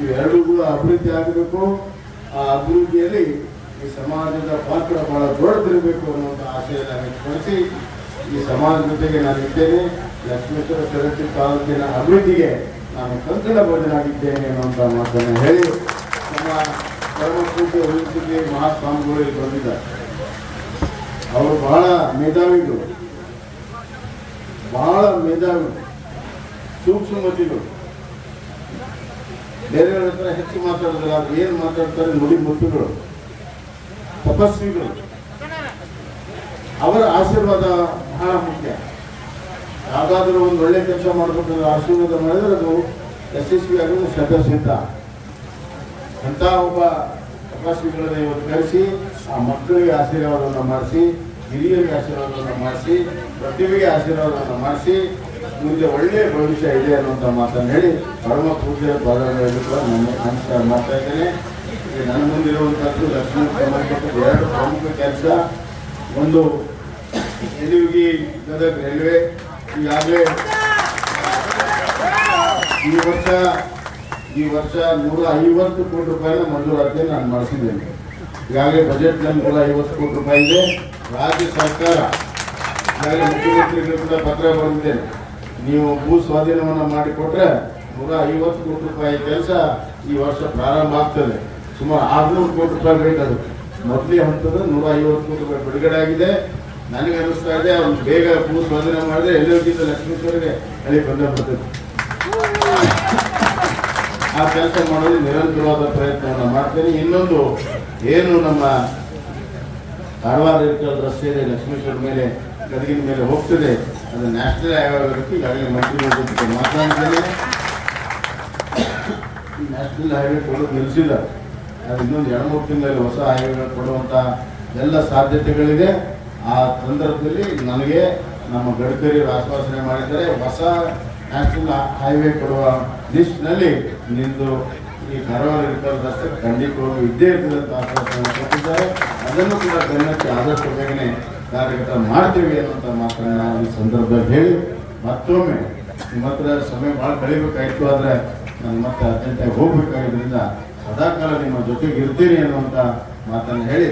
ಇವೆರಡೂ ಕೂಡ ಅಭಿವೃದ್ಧಿ ಆಗಬೇಕು. ಆ ಅಭಿವೃದ್ಧಿಯಲ್ಲಿ ಈ ಸಮಾಜದ ಪಾತ್ರ ಬಹಳ ದೊಡ್ಡದಿರಬೇಕು ಅನ್ನುವಂಥ ಆಶಯನ ವ್ಯಕ್ತಪಡಿಸಿ ಈ ಸಮಾಜ ಜೊತೆಗೆ ನಾನು ಇದ್ದೇನೆ. ಲಕ್ಷ್ಮೇಶ್ವರ ಸರಸ್ವತಿ ತಾಲೂಕಿನ ಅಭಿವೃದ್ಧಿಗೆ ನಾನು ಕಂಕಣ ಬದ್ಧನಾಗಿದ್ದೇನೆ ಅನ್ನುವಂಥ ಮಾತನ್ನು ಹೇಳಿ ನಮ್ಮ ಪರಮಪೂಜೆ ಅಭಿವೃದ್ಧಿಗೆ ಮಹಾಸ್ವಾಮಿಗಳು ಇಲ್ಲಿ ಬಂದಿದ್ದಾರೆ. ಅವರು ಬಹಳ ಮೇಧಾವಿಗಳು. ಬಹಳ ಮೇಧಾವಿಗಳು. ಸೂಕ್ಷ್ಮಮತಿಗಳು ಬೇರೆಯವ್ರ ಹತ್ರ ಹೆಚ್ಚು ಮಾತಾಡೋದಿಲ್ಲ ಏನು ಮಾತಾಡ್ತಾರೆ ನುಡಿ ಮುಟ್ಟುಗಳು ತಪಸ್ವಿಗಳು. ಅವರ ಆಶೀರ್ವಾದ ಬಹಳ ಮುಖ್ಯ. ಯಾವುದಾದ್ರೂ ಒಂದು ಒಳ್ಳೆ ಕೆಲಸ ಮಾಡಬೇಕಂದ್ರೆ ಆಶೀರ್ವಾದ ಮಾಡಿದ್ರೆ ಅದು ಯಶಸ್ವಿ ಆಗೋದು ಶತಸಿದ್ಧ ಅಂತ ಒಬ್ಬ ತಪಸ್ವಿಗಳನ್ನ ಇವತ್ತು ಕರೆಸಿ, ಆ ಮಕ್ಕಳಿಗೆ ಆಶೀರ್ವಾದವನ್ನು ಮಾಡಿಸಿ, ಹಿರಿಯರಿಗೆ ಆಶೀರ್ವಾದವನ್ನು ಮಾಡಿಸಿ, ಪ್ರತಿಭೆಗೆ ಆಶೀರ್ವಾದವನ್ನು ಮಾಡಿಸಿ ಮುಂದೆ ಒಳ್ಳೆಯ ಭವಿಷ್ಯ ಇದೆ ಅನ್ನುವಂಥ ಮಾತನ್ನು ಹೇಳಿ ಪರಮ ಪೂಜೆ ಪದಗಳನ್ನು ಕೂಡ ನನ್ನ ನಮಸ್ಕಾರ ಮಾಡ್ತಾ ಇದ್ದೇನೆ. ನನ್ನ ಮುಂದಿರುವಂಥದ್ದು ಲಕ್ಷ್ಮಣ ಸಂಬಂಧಪಟ್ಟ ಎರಡು ಪ್ರಮುಖ ಕೆಲಸ. ಒಂದು ಎದುರುಗಿ ಗದಗ ರೈಲ್ವೆ ಈಗಾಗಲೇ ಈ ವರ್ಷ ಈ ವರ್ಷ ನೂರ ಐವತ್ತು ಕೋಟಿ ರೂಪಾಯಿನ ಮಂಜೂರಾತಿ ನಾನು ಮಾಡಿಸಿದ್ದೇನೆ. ಈಗಾಗಲೇ ಬಜೆಟ್ನಲ್ಲಿ ನೂರ ಐವತ್ತು ಕೋಟಿ ರೂಪಾಯಿ ಇದೆ. ರಾಜ್ಯ ಸರ್ಕಾರ, ಈಗಾಗಲೇ ಮುಖ್ಯಮಂತ್ರಿಗಳು ಕೂಡ ಪತ್ರ ಬರೆದಿದ್ದೇನೆ ನೀವು ಭೂ ಸ್ವಾಧೀನವನ್ನು ಮಾಡಿಕೊಟ್ರೆ ನೂರ ಐವತ್ತು ಕೋಟಿ ರೂಪಾಯಿ ಕೆಲಸ ಈ ವರ್ಷ ಪ್ರಾರಂಭ ಆಗ್ತದೆ. ಸುಮಾರು ಆರುನೂರು ಕೋಟಿ ರೂಪಾಯಿ ಬೇಕಾಗುತ್ತೆ ಮೊದಲೇ ಹಂತದ ನೂರ ಐವತ್ತು ಕೋಟಿ ರೂಪಾಯಿ ಬಿಡುಗಡೆ ಆಗಿದೆ. ನನಗೆ ಅನಿಸ್ತಾ ಇದೆ ಅವ್ನು ಬೇಗ ಭೂ ಸ್ವಾಧೀನ ಮಾಡಿದ್ರೆ ಎಲ್ಲರಿಗಿಂತ ಲಕ್ಷ್ಮೀಶ್ವರಿಗೆ ಅಲ್ಲಿ ಬಂದೇ ಬರ್ತದೆ. ಆ ಕೆಲಸ ಮಾಡೋದು ನಿರಂತರವಾದ ಪ್ರಯತ್ನವನ್ನು ಮಾಡ್ತೇನೆ. ಇನ್ನೊಂದು, ಏನು ನಮ್ಮ ಕಾರವಾರ ಇರ್ಕಲ್ ರಸ್ತೆ ಇದೆ, ಲಕ್ಷ್ಮೇಶ್ವರ ಮೇಲೆ, ಗದಗಿನ ಮೇಲೆ ಹೋಗ್ತದೆ. ಅದು ನ್ಯಾಷನಲ್ ಹೈವೇ ಆಗಬೇಕು ಈಗಾಗಲೇ ಮಂತ್ರಿ ಜೊತೆ ಮಾತನಾಡಿದ್ದೇನೆ. ನ್ಯಾಷನಲ್ ಹೈವೇ ಕೊಡೋದು ನಿಲ್ಲಿಸಿಲ್ಲ ಅದು ಇನ್ನೊಂದು ಎರಡು ಮೂರು ತಿಂಗಳಲ್ಲಿ ಹೊಸ ಹೈವೇಗಳು ಕೊಡುವಂಥ ಎಲ್ಲ ಸಾಧ್ಯತೆಗಳಿದೆ. ಆ ಸಂದರ್ಭದಲ್ಲಿ ನನಗೆ ನಮ್ಮ ಗಡ್ಕರಿಯವರು ಆಶ್ವಾಸನೆ ಮಾಡಿದ್ದಾರೆ. ಹೊಸ ನ್ಯಾಷನಲ್ ಹೈವೇ ಕೊಡುವ ಲಿಸ್ಟ್ನಲ್ಲಿ ನಿಂದು ಈ ಧಾರವಾಡ ರಸ್ತೆ ಖಂಡಿತವಾಗೂ ಇದ್ದೇ ಇರ್ತದೆ ಅಂತ ಕೊಟ್ಟಿದ್ದಾರೆ ಅದನ್ನು ಕೂಡ ಗಮನಕ್ಕೆ ಆದಷ್ಟು ಬೇಗನೆ ಮಾಡ್ತೀವಿ ಅನ್ನೋಂಥ ಮಾತನ್ನು ಈ ಸಂದರ್ಭದಲ್ಲಿ ಹೇಳಿ. ಮತ್ತೊಮ್ಮೆ ನಿಮ್ಮ ಹತ್ರ ಸಮಯ ಭಾಳ ಕಳಿಬೇಕಾಯಿತು, ಆದರೆ ನಾನು ಮತ್ತೆ ಅತ್ಯಂತ ಹೋಗ್ಬೇಕಾಗಿದ್ದರಿಂದ ಸದಾಕಾಲ ನಿಮ್ಮ ಜೊತೆಗೆ ಇರ್ತೀನಿ ಅನ್ನುವಂಥ ಮಾತನ್ನು ಹೇಳಿ.